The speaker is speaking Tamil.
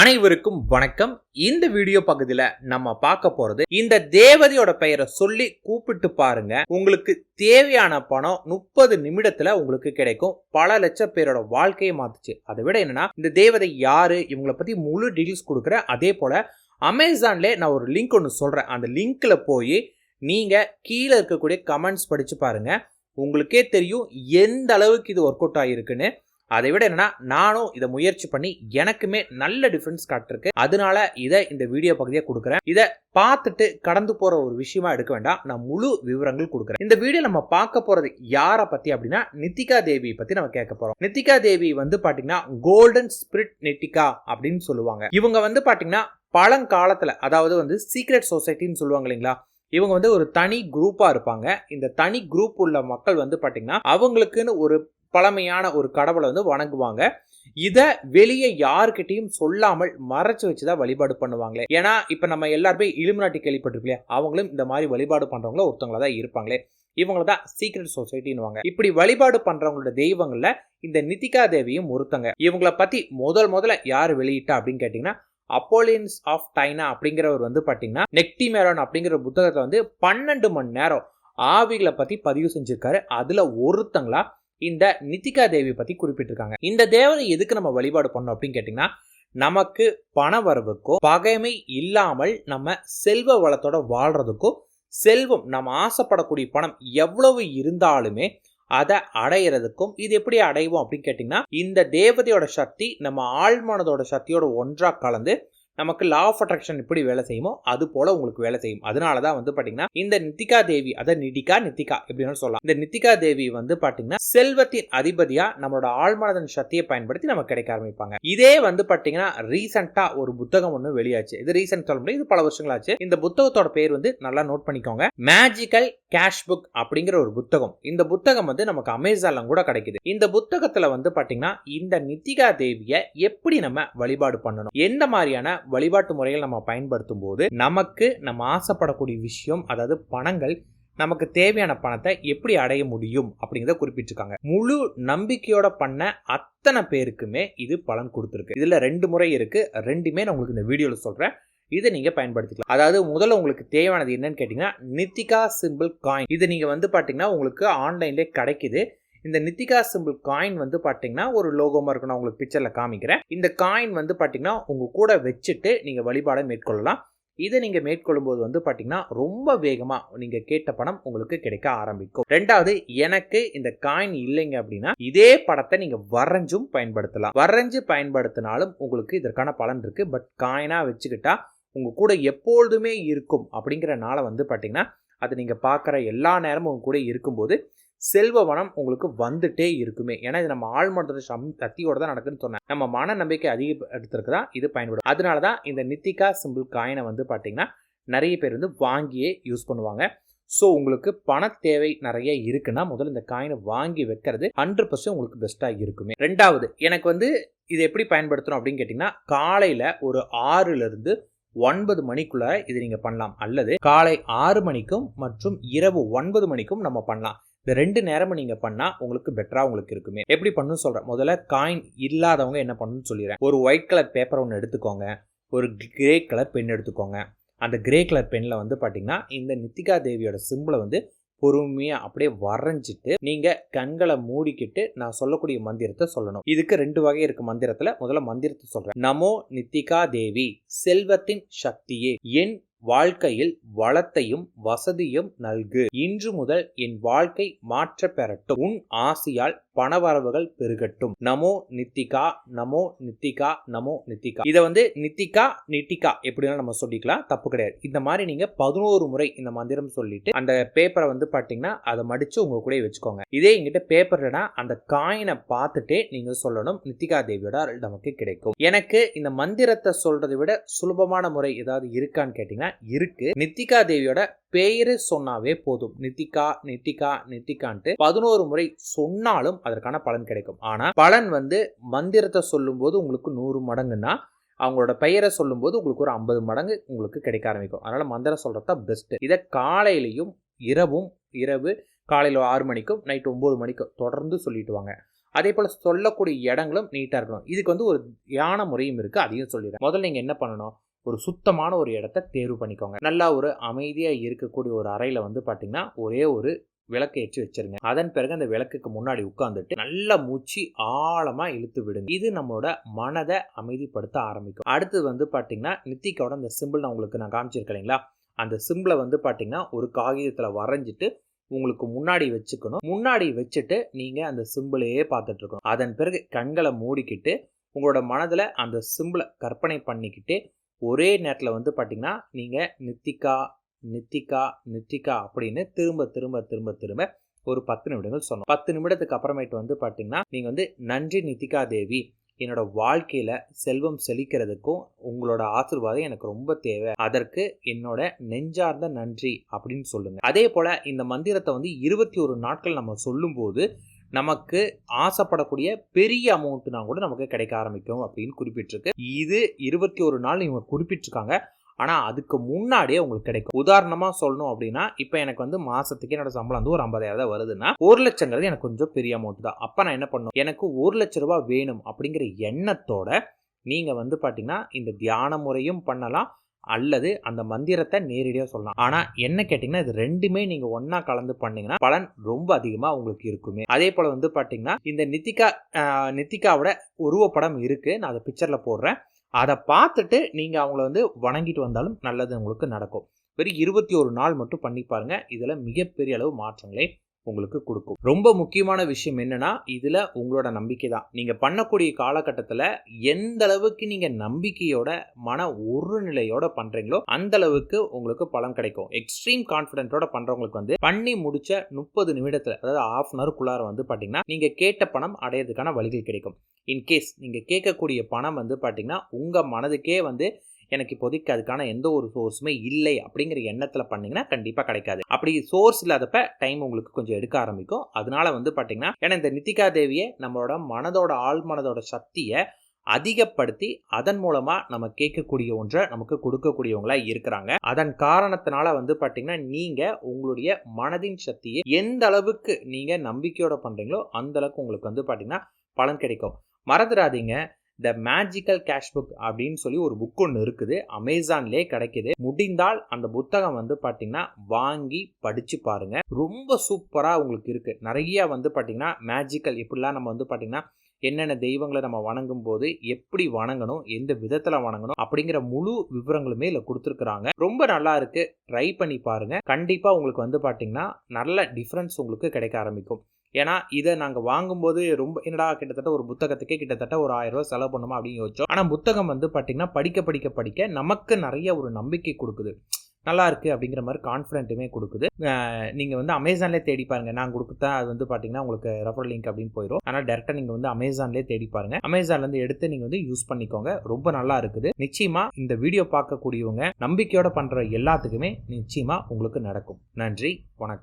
அனைவருக்கும் வணக்கம். இந்த வீடியோ பகுதியில நம்ம பார்க்க போறது இந்த தேவதையோட பெயரை சொல்லி கூப்பிட்டு பாருங்க. உங்களுக்கு தேவையான பணம் முப்பது நிமிடத்துல உங்களுக்கு கிடைக்கும். பல லட்சம் பேரோட வாழ்க்கையை மாத்துச்சு. அதை விட என்னன்னா இந்த தேவதை யாரு? இவங்கள பத்தி முழு டீடைல்ஸ் கொடுக்குறேன் அதே போல அமேசான்ல நான் ஒரு லிங்க் ஒன்று சொல்றேன். அந்த லிங்க்ல போய் நீங்க கீழே இருக்கக்கூடிய கமெண்ட்ஸ் படிச்சு பாருங்க. உங்களுக்கே தெரியும் எந்த அளவுக்கு இது ஒர்க் அவுட் ஆகிருக்குன்னு அதை விட என்னன்னா நானும் இதை முயற்சி பண்ணி எனக்குமே நல்ல டிஃபரன்ஸ் காட்டிருக்கு. அதனால இதை இந்த வீடியோ பகுதியை கொடுக்குறேன். இதை பார்த்துட்டு கடந்து போற ஒரு விஷயமா எடுக்க வேண்டாம். நான் முழு விவரங்கள் கொடுக்குறேன். இந்த வீடியோ நம்ம பார்க்க போறது யாரை பத்தி அப்படின்னா நித்திகா தேவி பத்தி நம்ம கேட்க போறோம். நித்திகா தேவி வந்து பாத்தீங்கன்னா கோல்டன் ஸ்பிரிட் நித்திகா அப்படின்னு சொல்லுவாங்க. இவங்க வந்து பாத்தீங்கன்னா பழங்காலத்துல அதாவது வந்து சீக்ரெட் சொசைட்டின்னு சொல்லுவாங்க இல்லைங்களா? இவங்க வந்து ஒரு தனி குரூப்பா இருப்பாங்க. இந்த தனி குரூப் உள்ள மக்கள் வந்து பாத்தீங்கன்னா அவங்களுக்குன்னு ஒரு பழமையான ஒரு கடவுளை வந்து வணங்குவாங்க. இதை வெளியே யாருக்கிட்டையும் சொல்லாமல் மறைச்சு வச்சுதான் வழிபாடு பண்ணுவாங்களே. ஏன்னா இப்போ நம்ம எல்லாருமே இலுமினாட்டி கேள்விப்பட்டிருக்கலையே அவங்களும் இந்த மாதிரி வழிபாடு பண்றவங்கள ஒருத்தவங்கள தான் இருப்பாங்களே. இவங்கள தான் சீக்ரெட் சொசைட்டின்னுவாங்க இப்படி வழிபாடு பண்றவங்களோட தெய்வங்கள்ல இந்த நிதிகா தேவியும் ஒருத்தங்க. இவங்கள பத்தி முதல் முதல்ல யார் வெளியிட்டா அப்படின்னு கேட்டீங்கன்னா அப்போலியன்ஸ் ஆஃப் டைனா அப்படிங்கிறவர் வந்து பார்த்தீங்கன்னா நெக்டி மேரான் அப்படிங்கிற புத்தகத்தை வந்து பன்னெண்டு மணி நேரம் ஆவிகளை பத்தி பதிவு செஞ்சிருக்காரு. அதுல ஒருத்தங்களா இந்த நித்திகா தேவி பத்தி குறிப்பிட்டிருக்காங்க. இந்த தேவதை எதுக்கு நம்ம வழிபாடு பண்ணோம் அப்படின்னு கேட்டிங்கன்னா நமக்கு பண வரவுக்கோ பகைமை இல்லாமல் நம்ம செல்வ வளத்தோட வாழ்றதுக்கோ செல்வம் நம்ம ஆசைப்படக்கூடிய பணம் எவ்வளவு இருந்தாலுமே அதை அடையிறதுக்கும் இது எப்படி அடைவோம் அப்படின்னு கேட்டிங்கன்னா இந்த தேவதையோட சக்தி நம்ம ஆழ்மானதோட சக்தியோட ஒன்றாக கலந்து நமக்கு லா ஆஃப் அட்ராக்ஷன் எப்படி வேலை செய்யுமோ அது போல உங்களுக்கு வேலை செய்யும். அதனால தான் வந்து பாத்தீங்கன்னா இந்த நித்திகா தேவி அதாவது நிதிகா நித்திகா எப்படின்னு சொல்லலாம். இந்த நித்திகா தேவி வந்து பாத்தீங்கன்னா செல்வத்தின் அதிபதியா நம்மளோட ஆழ்மனதன் சக்தியை பயன்படுத்தி நமக்கு கிடைக்க ஆரம்பிப்பாங்க. இதே வந்து பாத்தீங்கன்னா ரீசெண்டா ஒரு புத்தகம் ஒன்று வெளியாச்சு. இது ரீசெண்ட் சொல்ல முடியும் இது பல வருஷங்களாச்சு. இந்த புத்தகத்தோட பேர் வந்து நல்லா நோட் பண்ணிக்கோங்க. மேஜிக்கல் கேஷ் புக் அப்படிங்கிற ஒரு புத்தகம். இந்த புத்தகம் வந்து நமக்கு அமேசான்ல கூட கிடைக்குது. இந்த புத்தகத்துல வந்து பாத்தீங்கன்னா இந்த நித்திகா தேவியை எப்படி நம்ம வழிபாடு பண்ணணும்? எந்த மாதிரியான வழிபாட்டு முறைகள் நம்ம பயன்படுத்தும் போது நமக்கு நம்ம ஆசைப்படக்கூடிய விஷயம் அதாவது பணங்கள் நமக்கு தேவையான பணத்தை எப்படி அடைய முடியும் அப்படிங்கிறத குறிப்பிட்டிருக்காங்க. முழு நம்பிக்கையோட பண்ண அத்தனை பேருக்குமே இது பலன் கொடுத்துருக்கு. இதில் ரெண்டு முறை இருக்கு. ரெண்டுமே நான் உங்களுக்கு இந்த வீடியோவில் சொல்கிறேன் இதை நீங்கள் பயன்படுத்திக்கலாம். அதாவது முதல்ல உங்களுக்கு தேவையானது என்னன்னு கேட்டிங்கன்னா நித்திகா சிம்பிள் காயின் இது நீங்கள் வந்து பார்த்தீங்கன்னா உங்களுக்கு ஆன்லைன்லேயே கிடைக்குது. இந்த நித்திகா சிம்பிள் காயின் வந்து பார்த்தீங்கன்னா ஒரு லோகமாக இருக்கும் நான் உங்களுக்கு பிக்சரில் காமிக்கிறேன். இந்த காயின் வந்து பார்த்தீங்கன்னா உங்கள் கூட வச்சுட்டு நீங்கள் வழிபாடை மேற்கொள்ளலாம். இதை நீங்கள் மேற்கொள்ளும்போது வந்து பார்த்தீங்கன்னா ரொம்ப வேகமாக நீங்கள் கேட்ட பணம் உங்களுக்கு கிடைக்க ஆரம்பிக்கும். ரெண்டாவது எனக்கு இந்த காயின் இல்லைங்க அப்படின்னா இதே படத்தை நீங்கள் வரைஞ்சும் பயன்படுத்தலாம். வரைஞ்சு பயன்படுத்தினாலும் உங்களுக்கு இதற்கான பலன் இருக்குது பட் காயினாக வச்சுக்கிட்டா உங்கள் கூட எப்பொழுதுமே இருக்கும் அப்படிங்கிற நாளை வந்து பார்த்தீங்கன்னா அது நீங்கள் பார்க்குற எல்லா நேரமும் உங்க கூட இருக்கும்போது செல்வ வனம் உங்களுக்கு வந்துட்டே இருக்குமே. ஏன்னா இது நம்ம ஆழ்மனத்தோட சம் சக்தியோட தான் நடக்குதுன்னு சொன்னேன். நம்ம மன நம்பிக்கை அதிகப்படுத்துறதுக்கு தான் இது பயன்படும். அதனால தான் இந்த நித்திகா சிம்பிள் காயினை வந்து பார்த்தீங்கன்னா நிறைய பேர் வந்து வாங்கியே யூஸ் பண்ணுவாங்க. ஸோ உங்களுக்கு பண தேவை நிறைய இருக்குன்னா முதல்ல இந்த காயினை வாங்கி வைக்கிறது ஹண்ட்ரட் பர்சன்ட் உங்களுக்கு பெஸ்ட்டாக இருக்குமே. ரெண்டாவது எனக்கு வந்து இது எப்படி பயன்படுத்தணும் அப்படின்னு கேட்டிங்கன்னா காலையில் ஒரு ஆறுலேருந்து ஒன்பது மணிக்குள்ளே இது நீங்கள் பண்ணலாம். அல்லது காலை ஆறு மணிக்கும் மற்றும் இரவு ஒன்பது மணிக்கும் நம்ம பண்ணலாம். இந்த ரெண்டு நேரமும் நீங்கள் பண்ணால் உங்களுக்கு பெட்டராக உங்களுக்கு இருக்குமே. எப்படி பண்ணணும்னு சொல்கிறேன் முதல்ல காயின் இல்லாதவங்க என்ன பண்ணணும்னு சொல்லிடுறேன். ஒரு ஒயிட் கலர் பேப்பர் ஒன்று எடுத்துக்கோங்க. ஒரு கிரே கலர் பென் எடுத்துக்கோங்க. அந்த கிரே கலர் பென்னில் வந்து பார்த்தீங்கன்னா இந்த நித்திகா தேவியோட சிம்பிளை வந்து பொறுமையாக அப்படியே வரைஞ்சிட்டு நீங்கள் கண்களை மூடிக்கிட்டு நான் சொல்லக்கூடிய மந்திரத்தை சொல்லணும். இதுக்கு ரெண்டு வகை இருக்கு மந்திரத்தில். முதல்ல மந்திரத்தை சொல்கிறேன் நமோ நித்திகா தேவி செல்வத்தின் சக்தியே என் வாழ்க்கையில் வளத்தையும் வசதியும் நல்கு. இன்று முதல் என் வாழ்க்கை மாற்ற பெறட்டும். உன் ஆசியால் பணவரவுகள் பெருகட்டும். நமோ நித்திகா நமோ நித்திகா நமோ நித்திகா. இதை வந்து நித்திகா நித்திகா எப்படினாலும் நம்ம சொல்லிக்கலாம். தப்பு கிடையாது. இந்த மாதிரி நீங்க பதினோரு முறை இந்த மந்திரம் சொல்லிட்டு அந்த பேப்பரை வந்து பாத்தீங்கன்னா அதை மடிச்சு உங்க கூட வச்சுக்கோங்க. இதே எங்கிட்ட பேப்பர்னா அந்த காயினை பார்த்துட்டே நீங்க சொல்லணும். நித்திகா தேவியோட அருள் நமக்கு கிடைக்கும். எனக்கு இந்த மந்திரத்தை சொல்றதை விட சுலபமான முறை ஏதாவது இருக்கான்னு கேட்டீங்கன்னா இருக்கு. நித்திகா தேவியோட பெயரு சொன்னாவே போதும். நித்திகா நித்திகா நித்திகான்ட்டு பதினோரு முறை சொன்னாலும் அதற்கான பலன் கிடைக்கும். ஆனா பலன் வந்து மந்திரத்தை சொல்லும் போது உங்களுக்கு நூறு மடங்குன்னா அவங்களோட பெயரை சொல்லும்போது உங்களுக்கு ஒரு ஐம்பது மடங்கு உங்களுக்கு கிடைக்க ஆரம்பிக்கும். அதனால் மந்திரம் சொல்கிறது தான் பெஸ்ட்டு இதை காலையிலையும் இரவும் இரவு காலையில் ஆறு மணிக்கும் நைட் ஒம்பது மணிக்கும் தொடர்ந்து சொல்லிட்டு வாங்க. அதே போல் சொல்லக்கூடிய இடங்களும் நீட்டாக இருக்கணும். இதுக்கு வந்து ஒரு தியான முறையும் இருக்குது அதையும் சொல்லிடுறேன். முதல்ல நீங்கள் என்ன பண்ணணும்? ஒரு சுத்தமான ஒரு இடத்த தேர்வு பண்ணிக்கோங்க. நல்லா ஒரு அமைதியாக இருக்கக்கூடிய ஒரு அறையில் வந்து பார்த்தீங்கன்னா ஒரே ஒரு விளக்கு ஏற்றி வச்சிருங்க. அதன் பிறகு அந்த விளக்குக்கு முன்னாடி உட்காந்துட்டு நல்லா மூச்சு ஆழமாக இழுத்து விடுங்க. இது நம்மளோட மனதை அமைதிப்படுத்த ஆரம்பிக்கும். அடுத்து வந்து பார்த்தீங்கன்னா நித்திக்காவோட அந்த சிம்பிள் நான் உங்களுக்கு நான் காமிச்சிருக்கேன் இல்லைங்களா? அந்த சிம்பிளை வந்து பார்த்தீங்கன்னா ஒரு காகிதத்தில் வரைஞ்சிட்டு உங்களுக்கு முன்னாடி வச்சுக்கணும். முன்னாடி வச்சுட்டு நீங்கள் அந்த சிம்பிளையே பார்த்துட்டு இருக்கணும். அதன் பிறகு கண்களை மூடிக்கிட்டு உங்களோட மனதில் அந்த சிம்பிளை கற்பனை பண்ணிக்கிட்டு ஒரே நேரத்தில் வந்து பார்த்திங்கன்னா நீங்கள் நித்திகா நித்திகா நித்திகா அப்படின்னு திரும்ப திரும்ப திரும்ப திரும்ப ஒரு பத்து நிமிடங்கள் சொன்னோம் பத்து நிமிடத்துக்கு அப்புறமேட்டு வந்து பார்த்தீங்கன்னா நீங்கள் வந்து நன்றி நித்திகா தேவி என்னோட வாழ்க்கையில் செல்வம் செழிக்கிறதுக்கும் உங்களோட ஆசிர்வாதம் எனக்கு ரொம்ப தேவை. அதற்கு என்னோட நெஞ்சார்ந்த நன்றி அப்படின்னு சொல்லுங்கள் அதே போல் இந்த மந்திரத்தை வந்து இருபத்தி ஒரு நாட்கள் நம்ம சொல்லும்போது நமக்கு ஆசைப்படக்கூடிய பெரிய அமௌண்ட்னா கூட நமக்கு கிடைக்க ஆரம்பிக்கும் அப்படின்னு குறிப்பிட்டிருக்கு. இது இருபத்தி ஒரு நாள் இவங்க குறிப்பிட்டிருக்காங்க. ஆனால் அதுக்கு முன்னாடியே உங்களுக்கு கிடைக்கும். உதாரணமாக சொல்லணும் அப்படின்னா இப்போ எனக்கு வந்து மாதத்துக்கு என்னோட சம்பளம் வந்து ஒரு ஐம்பதாயிரம் தான் வருதுன்னா ஒரு லட்சங்கிறது எனக்கு கொஞ்சம் பெரிய அமௌண்ட் தான். அப்போ நான் என்ன பண்ணணும்? எனக்கு ஒரு லட்ச ரூபா வேணும் அப்படிங்கிற எண்ணத்தோட நீங்கள் வந்து பார்த்தீங்கன்னா இந்த தியான முறையும் பண்ணலாம். அல்லது அந்த மந்திரத்தை நேரடியாக சொல்லலாம். ஆனால் என்ன கேட்டிங்கன்னா இது ரெண்டுமே நீங்கள் ஒன்றா கலந்து பண்ணிங்கன்னா பலன் ரொம்ப அதிகமாக உங்களுக்கு இருக்குமே. அதே போல் வந்து பார்த்தீங்கன்னா இந்த நித்திகா நித்திகாவோட உருவப்படம் இருக்குது நான் அதை பிக்சரில் போடுறேன். அதை பார்த்துட்டு நீங்கள் அவங்கள வந்து வணங்கிட்டு வந்தாலும் நல்லது உங்களுக்கு நடக்கும். வெறும் இருபத்தி ஒரு நாள் மட்டும் பண்ணி பாருங்க. இதில் மிகப்பெரிய அளவு மாற்றங்களை உங்களுக்கு கொடுக்கும். ரொம்ப முக்கியமான விஷயம் என்னன்னா இதுல உங்களோட நம்பிக்கை தான். நீங்க பண்ணக்கூடிய காலகட்டத்தில் எந்த அளவுக்கு நீங்க நம்பிக்கையோட மன ஒரு நிலையோட பண்றீங்களோ அந்த அளவுக்கு உங்களுக்கு பலன் கிடைக்கும். எக்ஸ்ட்ரீம் கான்பிடென்ட்டோட பண்றவங்களுக்கு வந்து பண்ணி முடிச்ச முப்பது நிமிடத்துல அதாவது ஆஃப் அன் அவருக்குள்ளார வந்து பாத்தீங்கன்னா நீங்க கேட்ட பணம் அடையிறதுக்கான வழிகள் கிடைக்கும். இன்கேஸ் நீங்க கேட்கக்கூடிய பணம் வந்து பாத்தீங்கன்னா உங்க மனதுக்கே வந்து எனக்கு இப்போதைக்கு அதுக்கான எந்த ஒரு சோர்ஸுமே இல்லை அப்படிங்கிற எண்ணத்தில் பண்ணிங்கன்னா கண்டிப்பாக கிடைக்காது. அப்படி சோர்ஸ் இல்லாதப்ப டைம் உங்களுக்கு கொஞ்சம் எடுக்க ஆரம்பிக்கும். அதனால வந்து பார்த்தீங்கன்னா ஏன்னா இந்த நித்திகா தேவியை நம்மளோட மனதோட ஆள் மனதோட சக்தியை அதிகப்படுத்தி அதன் மூலமா நம்ம கேட்கக்கூடிய ஒன்றை நமக்கு கொடுக்கக்கூடியவங்களா இருக்கிறாங்க. அதன் காரணத்தினால வந்து பாத்தீங்கன்னா நீங்க உங்களுடைய மனதின் சக்தியை எந்த அளவுக்கு நீங்க நம்பிக்கையோட பண்றீங்களோ அந்த அளவுக்கு உங்களுக்கு வந்து பாத்தீங்கன்னா பலன் கிடைக்கும். மறந்துடாதீங்க. த மேஜிக்கல் கேஷ் புக் அப்படின்னு சொல்லி ஒரு புக் ஒன்று இருக்குது. அமேசான்லேயே கிடைக்குது. முடிந்தால் அந்த புத்தகம் வந்து பார்த்தீங்கன்னா வாங்கி படித்து பாருங்க. ரொம்ப சூப்பராக உங்களுக்கு இருக்குது நிறைய வந்து பார்த்தீங்கன்னா மேஜிக்கல் இப்படிலாம் நம்ம வந்து பார்த்தீங்கன்னா என்னென்ன தெய்வங்களை நம்ம வணங்கும் போது எப்படி வணங்கணும் எந்த விதத்தில் வணங்கணும் அப்படிங்கிற முழு விவரங்களுமே இதில் கொடுத்துருக்குறாங்க. ரொம்ப நல்லா இருக்கு. ட்ரை பண்ணி பாருங்க. கண்டிப்பாக உங்களுக்கு வந்து பார்த்தீங்கன்னா நல்ல டிஃப்ரென்ஸ் உங்களுக்கு கிடைக்க ஆரம்பிக்கும். ஏன்னா இதை நாங்கள் வாங்கும்போது ரொம்ப என்னடா கிட்டத்தட்ட ஒரு புத்தகத்துக்கே கிட்டத்தட்ட ஒரு ஆயிரம் ரூபா செலவு பண்ணுமா அப்படின்னு யோசிச்சோம். ஆனால் புத்தகம் வந்து பார்த்தீங்கன்னா படிக்க படிக்க படிக்க நமக்கு நிறைய ஒரு நம்பிக்கை கொடுக்குது. நல்லா இருக்குது அப்படிங்கிற மாதிரி கான்ஃபிடென்ட்டுமே கொடுக்குது. நீங்கள் வந்து அமேசான்லேயே தேடி பாருங்கள் நான் கொடுத்தா அது வந்து பார்த்தீங்கன்னா உங்களுக்கு ரெஃபர் லிங்க் அப்படின்னு போயிடும் ஆனால் டேரெக்டாக நீங்கள் வந்து அமேசான்லேயே தேடி பாருங்கள் அமேசான்லேருந்து எடுத்து நீங்கள் வந்து யூஸ் பண்ணிக்கோங்க. ரொம்ப நல்லா இருக்குது. நிச்சயமாக இந்த வீடியோ பார்க்கக்கூடியவங்க நம்பிக்கையோட பண்ணுற எல்லாத்துக்குமே நிச்சயமாக உங்களுக்கு நடக்கும். நன்றி வணக்கம்.